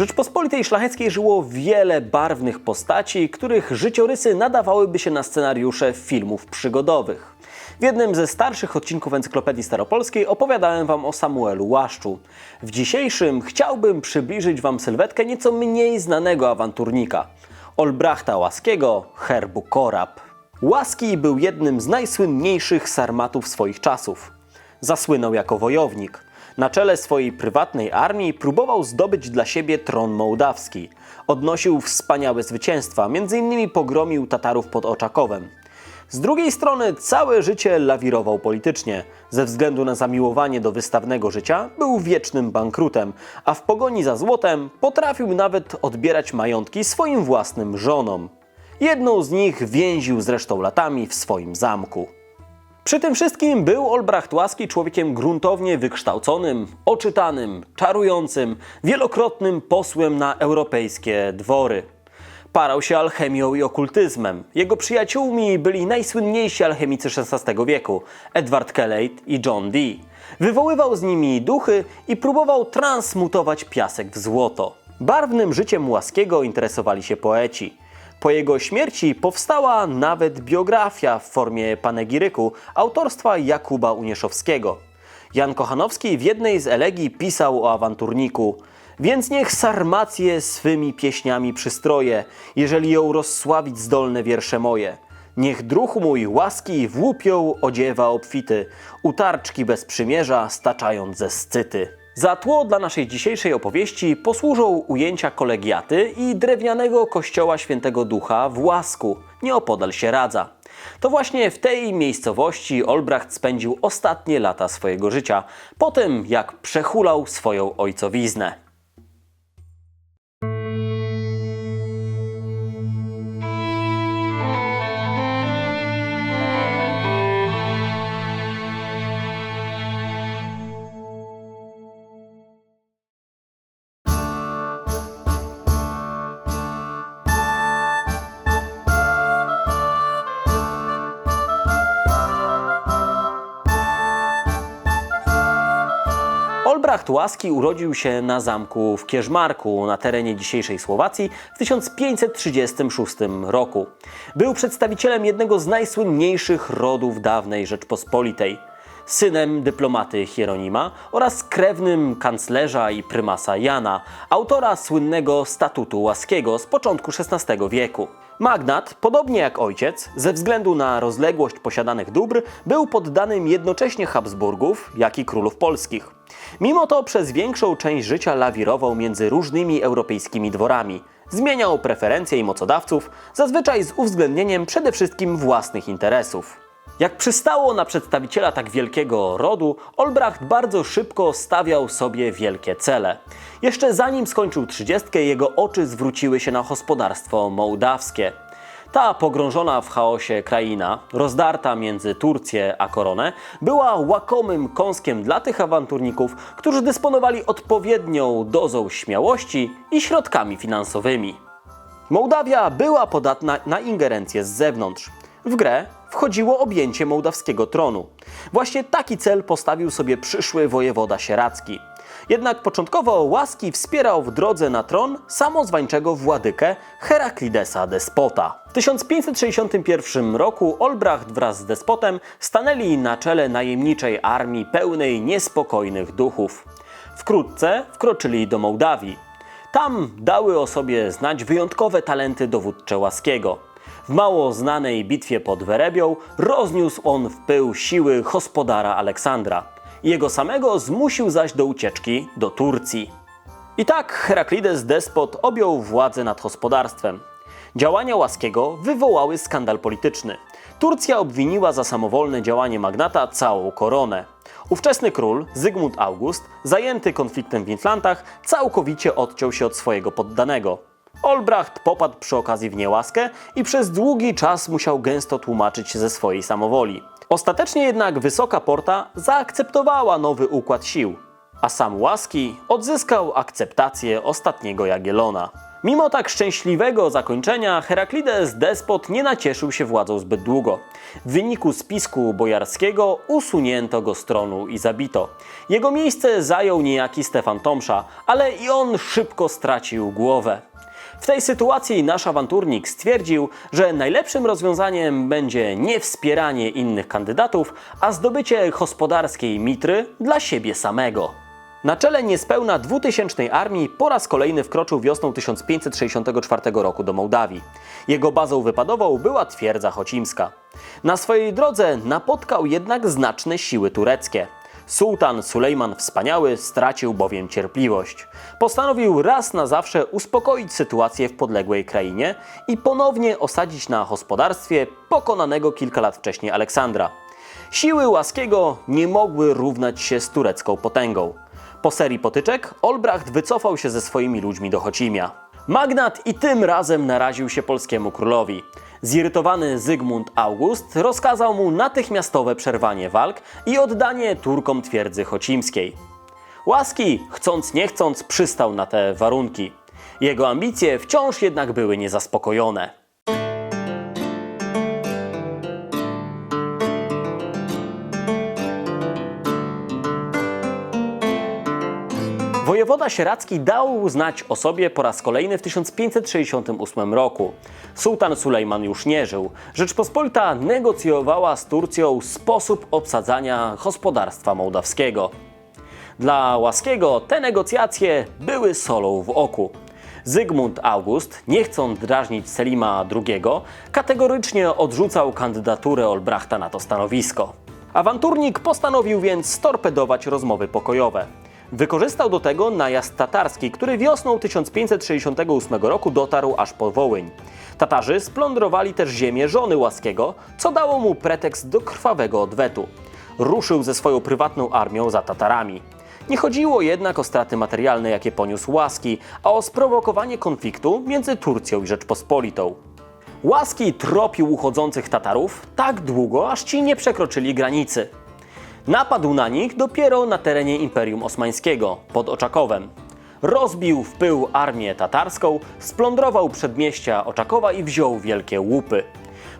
Rzeczpospolitej Szlacheckiej żyło wiele barwnych postaci, których życiorysy nadawałyby się na scenariusze filmów przygodowych. W jednym ze starszych odcinków Encyklopedii Staropolskiej opowiadałem Wam o Samuelu Łaszczu. W dzisiejszym chciałbym przybliżyć Wam sylwetkę nieco mniej znanego awanturnika Olbrachta Łaskiego, herbu Korab. Łaski był jednym z najsłynniejszych sarmatów swoich czasów. Zasłynął jako wojownik. Na czele swojej prywatnej armii próbował zdobyć dla siebie tron mołdawski. Odnosił wspaniałe zwycięstwa, m.in. pogromił Tatarów pod Oczakowem. Z drugiej strony całe życie lawirował politycznie. Ze względu na zamiłowanie do wystawnego życia był wiecznym bankrutem, a w pogoni za złotem potrafił nawet odbierać majątki swoim własnym żonom. Jedną z nich więził zresztą latami w swoim zamku. Przy tym wszystkim był Olbracht Łaski człowiekiem gruntownie wykształconym, oczytanym, czarującym, wielokrotnym posłem na europejskie dwory. Parał się alchemią i okultyzmem. Jego przyjaciółmi byli najsłynniejsi alchemicy XVI wieku Edward Kelleit i John Dee. Wywoływał z nimi duchy i próbował transmutować piasek w złoto. Barwnym życiem Łaskiego interesowali się poeci. Po jego śmierci powstała nawet biografia w formie panegiryku autorstwa Jakuba Unieszowskiego. Jan Kochanowski w jednej z elegii pisał o awanturniku Więc niech sarmację swymi pieśniami przystroje, jeżeli ją rozsławić zdolne wiersze moje. Niech druh mój łaski w łupią odziewa obfity, utarczki bez przymierza staczając ze scyty. Za tło dla naszej dzisiejszej opowieści posłużą ujęcia kolegiaty i drewnianego kościoła Świętego Ducha w Łasku, nieopodal się radza. To właśnie w tej miejscowości Olbracht spędził ostatnie lata swojego życia, po tym jak przechulał swoją ojcowiznę. Łaski urodził się na zamku w Kierzmarku na terenie dzisiejszej Słowacji w 1536 roku. Był przedstawicielem jednego z najsłynniejszych rodów dawnej Rzeczpospolitej. Synem dyplomaty Hieronima oraz krewnym kanclerza i prymasa Jana, autora słynnego Statutu Łaskiego z początku XVI wieku. Magnat, podobnie jak ojciec, ze względu na rozległość posiadanych dóbr, był poddanym jednocześnie Habsburgów, jak i królów polskich. Mimo to przez większą część życia lawirował między różnymi europejskimi dworami. Zmieniał preferencje i mocodawców, zazwyczaj z uwzględnieniem przede wszystkim własnych interesów. Jak przystało na przedstawiciela tak wielkiego rodu, Olbracht bardzo szybko stawiał sobie wielkie cele. Jeszcze zanim skończył trzydziestkę, jego oczy zwróciły się na gospodarstwo mołdawskie. Ta pogrążona w chaosie kraina, rozdarta między Turcję a koronę, była łakomym kąskiem dla tych awanturników, którzy dysponowali odpowiednią dozą śmiałości i środkami finansowymi. Mołdawia była podatna na ingerencję z zewnątrz. W grę wchodziło objęcie mołdawskiego tronu. Właśnie taki cel postawił sobie przyszły wojewoda sieradzki. Jednak początkowo Łaski wspierał w drodze na tron samozwańczego władykę Heraklidesa Despota. W 1561 roku Olbracht wraz z despotem stanęli na czele najemniczej armii pełnej niespokojnych duchów. Wkrótce wkroczyli do Mołdawii. Tam dały o sobie znać wyjątkowe talenty dowódcze Łaskiego. W mało znanej bitwie pod Werebią rozniósł on w pył siły hospodara Aleksandra. Jego samego zmusił zaś do ucieczki do Turcji. I tak Heraklides despot objął władzę nad gospodarstwem. Działania Łaskiego wywołały skandal polityczny. Turcja obwiniła za samowolne działanie magnata całą koronę. Ówczesny król, Zygmunt August, zajęty konfliktem w Inflantach, całkowicie odciął się od swojego poddanego. Olbracht popadł przy okazji w niełaskę i przez długi czas musiał gęsto tłumaczyć ze swojej samowoli. Ostatecznie jednak Wysoka Porta zaakceptowała nowy układ sił, a sam Łaski odzyskał akceptację ostatniego Jagielona. Mimo tak szczęśliwego zakończenia, Heraklides despot nie nacieszył się władzą zbyt długo. W wyniku spisku bojarskiego usunięto go z tronu i zabito. Jego miejsce zajął niejaki Stefan Tomsza, ale i on szybko stracił głowę. W tej sytuacji nasz awanturnik stwierdził, że najlepszym rozwiązaniem będzie nie wspieranie innych kandydatów, a zdobycie gospodarskiej mitry dla siebie samego. Na czele niespełna 2000 armii po raz kolejny wkroczył wiosną 1564 roku do Mołdawii. Jego bazą wypadową była twierdza chocimska. Na swojej drodze napotkał jednak znaczne siły tureckie. Sułtan Sulejman Wspaniały stracił bowiem cierpliwość. Postanowił raz na zawsze uspokoić sytuację w podległej krainie i ponownie osadzić na gospodarstwie pokonanego kilka lat wcześniej Aleksandra. Siły Łaskiego nie mogły równać się z turecką potęgą. Po serii potyczek Olbracht wycofał się ze swoimi ludźmi do Chocimia. Magnat i tym razem naraził się polskiemu królowi. Zirytowany Zygmunt August rozkazał mu natychmiastowe przerwanie walk i oddanie Turkom twierdzy chocimskiej. Łaski, chcąc nie chcąc, przystał na te warunki. Jego ambicje wciąż jednak były niezaspokojone. Wojewoda sieradzki dał znać o sobie po raz kolejny w 1568 roku. Sułtan Sulejman już nie żył. Rzeczpospolita negocjowała z Turcją sposób obsadzania gospodarstwa mołdawskiego. Dla Łaskiego te negocjacje były solą w oku. Zygmunt August, nie chcąc drażnić Selima II, kategorycznie odrzucał kandydaturę Olbrachta na to stanowisko. Awanturnik postanowił więc storpedować rozmowy pokojowe. Wykorzystał do tego najazd tatarski, który wiosną 1568 roku dotarł aż po Wołyń. Tatarzy splądrowali też ziemię żony Łaskiego, co dało mu pretekst do krwawego odwetu. Ruszył ze swoją prywatną armią za Tatarami. Nie chodziło jednak o straty materialne, jakie poniósł Łaski, a o sprowokowanie konfliktu między Turcją i Rzeczpospolitą. Łaski tropił uchodzących Tatarów tak długo, aż ci nie przekroczyli granicy. Napadł na nich dopiero na terenie Imperium Osmańskiego, pod Oczakowem. Rozbił w pył armię tatarską, splądrował przedmieścia Oczakowa i wziął wielkie łupy.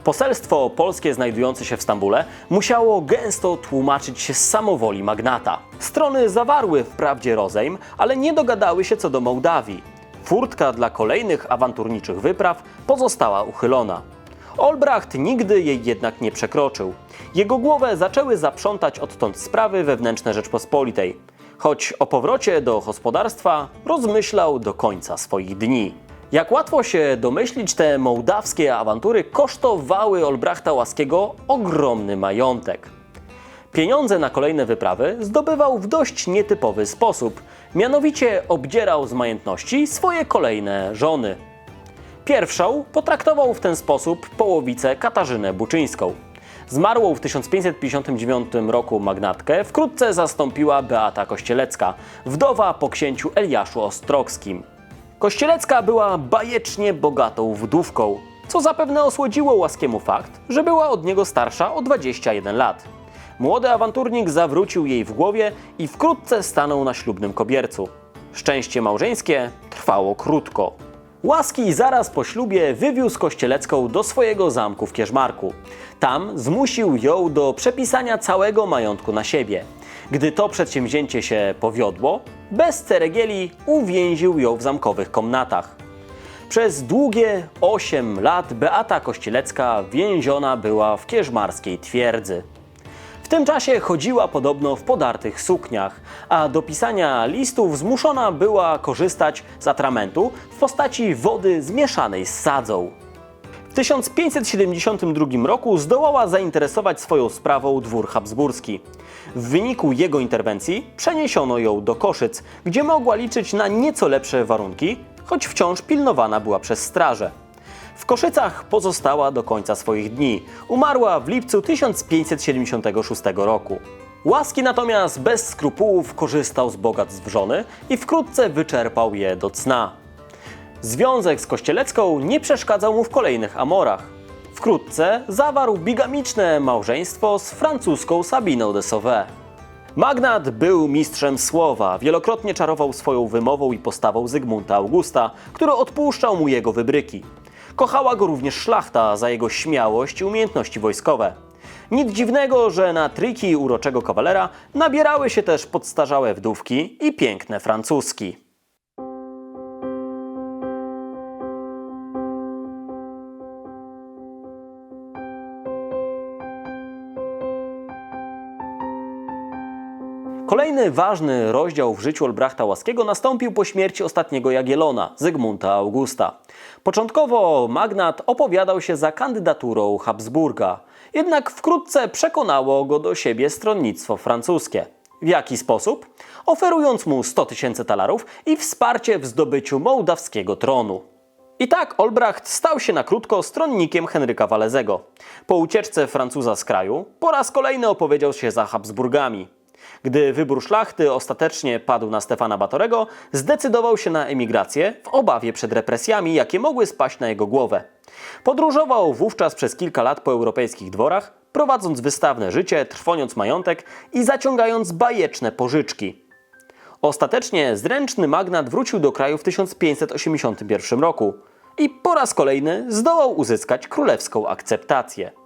Poselstwo polskie znajdujące się w Stambule musiało gęsto tłumaczyć się z samowoli magnata. Strony zawarły wprawdzie rozejm, ale nie dogadały się co do Mołdawii. Furtka dla kolejnych awanturniczych wypraw pozostała uchylona. Olbracht nigdy jej jednak nie przekroczył. Jego głowę zaczęły zaprzątać odtąd sprawy wewnętrzne Rzeczpospolitej, choć o powrocie do gospodarstwa rozmyślał do końca swoich dni. Jak łatwo się domyślić, te mołdawskie awantury kosztowały Olbrachta Łaskiego ogromny majątek. Pieniądze na kolejne wyprawy zdobywał w dość nietypowy sposób, mianowicie obdzierał z majętności swoje kolejne żony. Pierwszą potraktował w ten sposób połowicę Katarzynę Buczyńską. Zmarłą w 1559 roku magnatkę wkrótce zastąpiła Beata Kościelecka, wdowa po księciu Eliaszu Ostrogskim. Kościelecka była bajecznie bogatą wdówką, co zapewne osłodziło łaskiemu fakt, że była od niego starsza o 21 lat. Młody awanturnik zawrócił jej w głowie i wkrótce stanął na ślubnym kobiercu. Szczęście małżeńskie trwało krótko. Łaski zaraz po ślubie wywiózł Kościelecką do swojego zamku w Kierzmarku. Tam zmusił ją do przepisania całego majątku na siebie. Gdy to przedsięwzięcie się powiodło, bez ceregieli uwięził ją w zamkowych komnatach. Przez długie 8 lat Beata Kościelecka więziona była w kierzmarskiej twierdzy. Tym czasie chodziła podobno w podartych sukniach, a do pisania listów zmuszona była korzystać z atramentu w postaci wody zmieszanej z sadzą. W 1572 roku zdołała zainteresować swoją sprawą dwór habsburski. W wyniku jego interwencji przeniesiono ją do Koszyc, gdzie mogła liczyć na nieco lepsze warunki, choć wciąż pilnowana była przez straże. W Koszycach pozostała do końca swoich dni. Umarła w lipcu 1576 roku. Łaski natomiast bez skrupułów korzystał z bogactw żony i wkrótce wyczerpał je do cna. Związek z Kościelecką nie przeszkadzał mu w kolejnych amorach. Wkrótce zawarł bigamiczne małżeństwo z francuską Sabiną de Sauvé. Magnat był mistrzem słowa, wielokrotnie czarował swoją wymową i postawą Zygmunta Augusta, który odpuszczał mu jego wybryki. Kochała go również szlachta za jego śmiałość i umiejętności wojskowe. Nic dziwnego, że na triki uroczego kawalera nabierały się też podstarzałe wdówki i piękne francuski. Kolejny ważny rozdział w życiu Olbrachta Łaskiego nastąpił po śmierci ostatniego Jagielona, Zygmunta Augusta. Początkowo magnat opowiadał się za kandydaturą Habsburga, jednak wkrótce przekonało go do siebie stronnictwo francuskie. W jaki sposób? Oferując mu 100 tysięcy talarów i wsparcie w zdobyciu mołdawskiego tronu. I tak Olbracht stał się na krótko stronnikiem Henryka Walezego. Po ucieczce Francuza z kraju, po raz kolejny opowiedział się za Habsburgami. Gdy wybór szlachty ostatecznie padł na Stefana Batorego, zdecydował się na emigrację w obawie przed represjami, jakie mogły spaść na jego głowę. Podróżował wówczas przez kilka lat po europejskich dworach, prowadząc wystawne życie, trwoniąc majątek i zaciągając bajeczne pożyczki. Ostatecznie zręczny magnat wrócił do kraju w 1581 roku i po raz kolejny zdołał uzyskać królewską akceptację.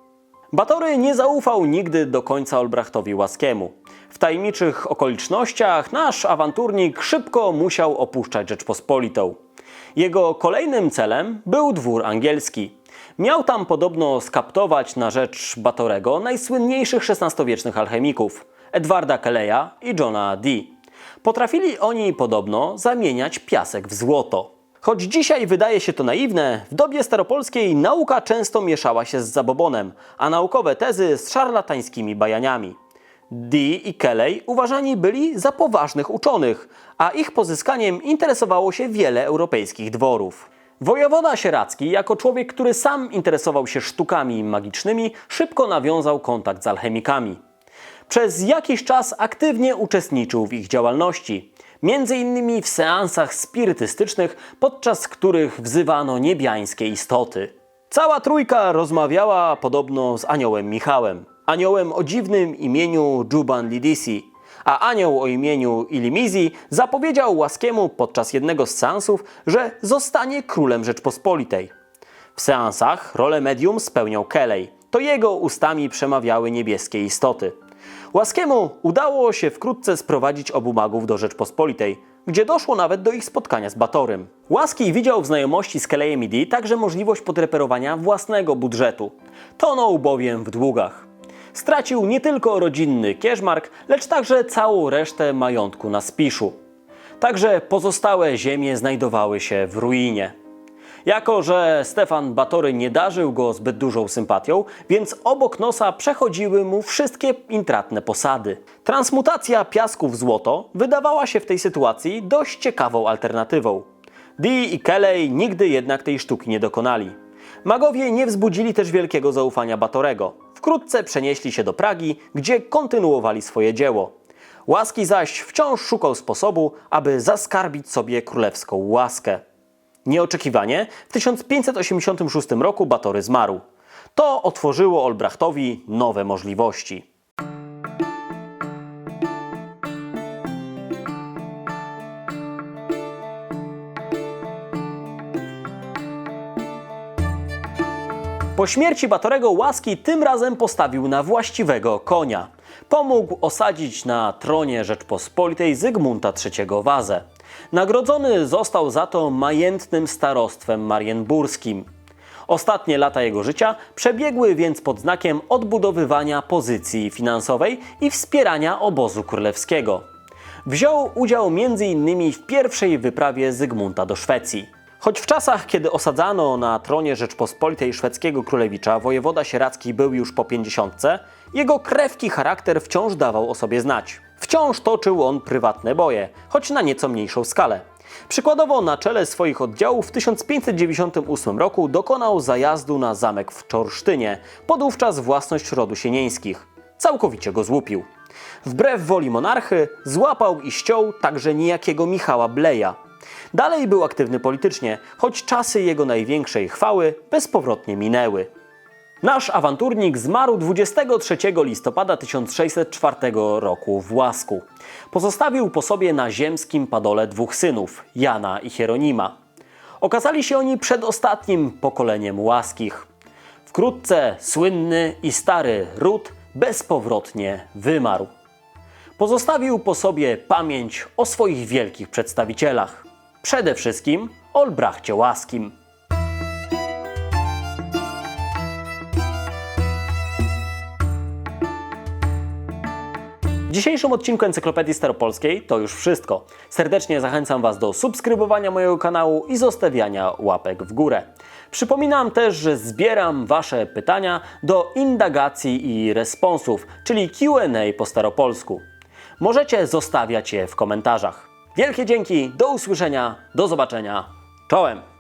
Batory nie zaufał nigdy do końca Olbrachtowi Łaskiemu. W tajemniczych okolicznościach nasz awanturnik szybko musiał opuszczać Rzeczpospolitą. Jego kolejnym celem był dwór angielski. Miał tam podobno skaptować na rzecz Batorego najsłynniejszych XVI-wiecznych alchemików Edwarda Kelleya i Johna Dee. Potrafili oni podobno zamieniać piasek w złoto. Choć dzisiaj wydaje się to naiwne, w dobie staropolskiej nauka często mieszała się z zabobonem, a naukowe tezy z szarlatańskimi bajaniami. Dee i Kelly uważani byli za poważnych uczonych, a ich pozyskaniem interesowało się wiele europejskich dworów. Wojewoda Sieracki, jako człowiek, który sam interesował się sztukami magicznymi, szybko nawiązał kontakt z alchemikami. Przez jakiś czas aktywnie uczestniczył w ich działalności, między innymi w seansach spirytystycznych, podczas których wzywano niebiańskie istoty. Cała trójka rozmawiała podobno z aniołem Michałem, aniołem o dziwnym imieniu Juban Lidisi, a anioł o imieniu Ilimizi zapowiedział Łaskiemu podczas jednego z seansów, że zostanie królem Rzeczpospolitej. W seansach rolę medium spełniał Kelly. To jego ustami przemawiały niebieskie istoty. Łaskiemu udało się wkrótce sprowadzić obu magów do Rzeczpospolitej, gdzie doszło nawet do ich spotkania z Batorym. Łaski widział w znajomości z Keleyem i Dee także możliwość podreperowania własnego budżetu. Tonął bowiem w długach. Stracił nie tylko rodzinny Kierzmark, lecz także całą resztę majątku na Spiszu. Także pozostałe ziemie znajdowały się w ruinie. Jako, że Stefan Batory nie darzył go zbyt dużą sympatią, więc obok nosa przechodziły mu wszystkie intratne posady. Transmutacja piasku w złoto wydawała się w tej sytuacji dość ciekawą alternatywą. Dee i Kelly nigdy jednak tej sztuki nie dokonali. Magowie nie wzbudzili też wielkiego zaufania Batorego. Wkrótce przenieśli się do Pragi, gdzie kontynuowali swoje dzieło. Łaski zaś wciąż szukał sposobu, aby zaskarbić sobie królewską łaskę. Nieoczekiwanie w 1586 roku Batory zmarł. To otworzyło Olbrachtowi nowe możliwości. Po śmierci Batorego Łaski tym razem postawił na właściwego konia. Pomógł osadzić na tronie Rzeczpospolitej Zygmunta III Wazę. Nagrodzony został za to majętnym starostwem marienburskim. Ostatnie lata jego życia przebiegły więc pod znakiem odbudowywania pozycji finansowej i wspierania obozu królewskiego. Wziął udział m.in. w pierwszej wyprawie Zygmunta do Szwecji. Choć w czasach, kiedy osadzano na tronie Rzeczpospolitej szwedzkiego królewicza, wojewoda sieracki był już po pięćdziesiątce, jego krewki charakter wciąż dawał o sobie znać. Wciąż toczył on prywatne boje, choć na nieco mniejszą skalę. Przykładowo na czele swoich oddziałów w 1598 roku dokonał zajazdu na zamek w Czorsztynie, podówczas własność rodu Sienieńskich. Całkowicie go złupił. Wbrew woli monarchy złapał i ściął także niejakiego Michała Bleja. Dalej był aktywny politycznie, choć czasy jego największej chwały bezpowrotnie minęły. Nasz awanturnik zmarł 23 listopada 1604 roku w Łasku. Pozostawił po sobie na ziemskim padole dwóch synów, Jana i Hieronima. Okazali się oni przedostatnim pokoleniem łaskich. Wkrótce słynny i stary ród bezpowrotnie wymarł. Pozostawił po sobie pamięć o swoich wielkich przedstawicielach. Przede wszystkim Olbrachcie Łaskim. Dzisiejszym odcinku Encyklopedii Staropolskiej to już wszystko. Serdecznie zachęcam Was do subskrybowania mojego kanału i zostawiania łapek w górę. Przypominam też, że zbieram Wasze pytania do indagacji i responsów, czyli Q&A po staropolsku. Możecie zostawiać je w komentarzach. Wielkie dzięki, do usłyszenia, do zobaczenia. Czołem!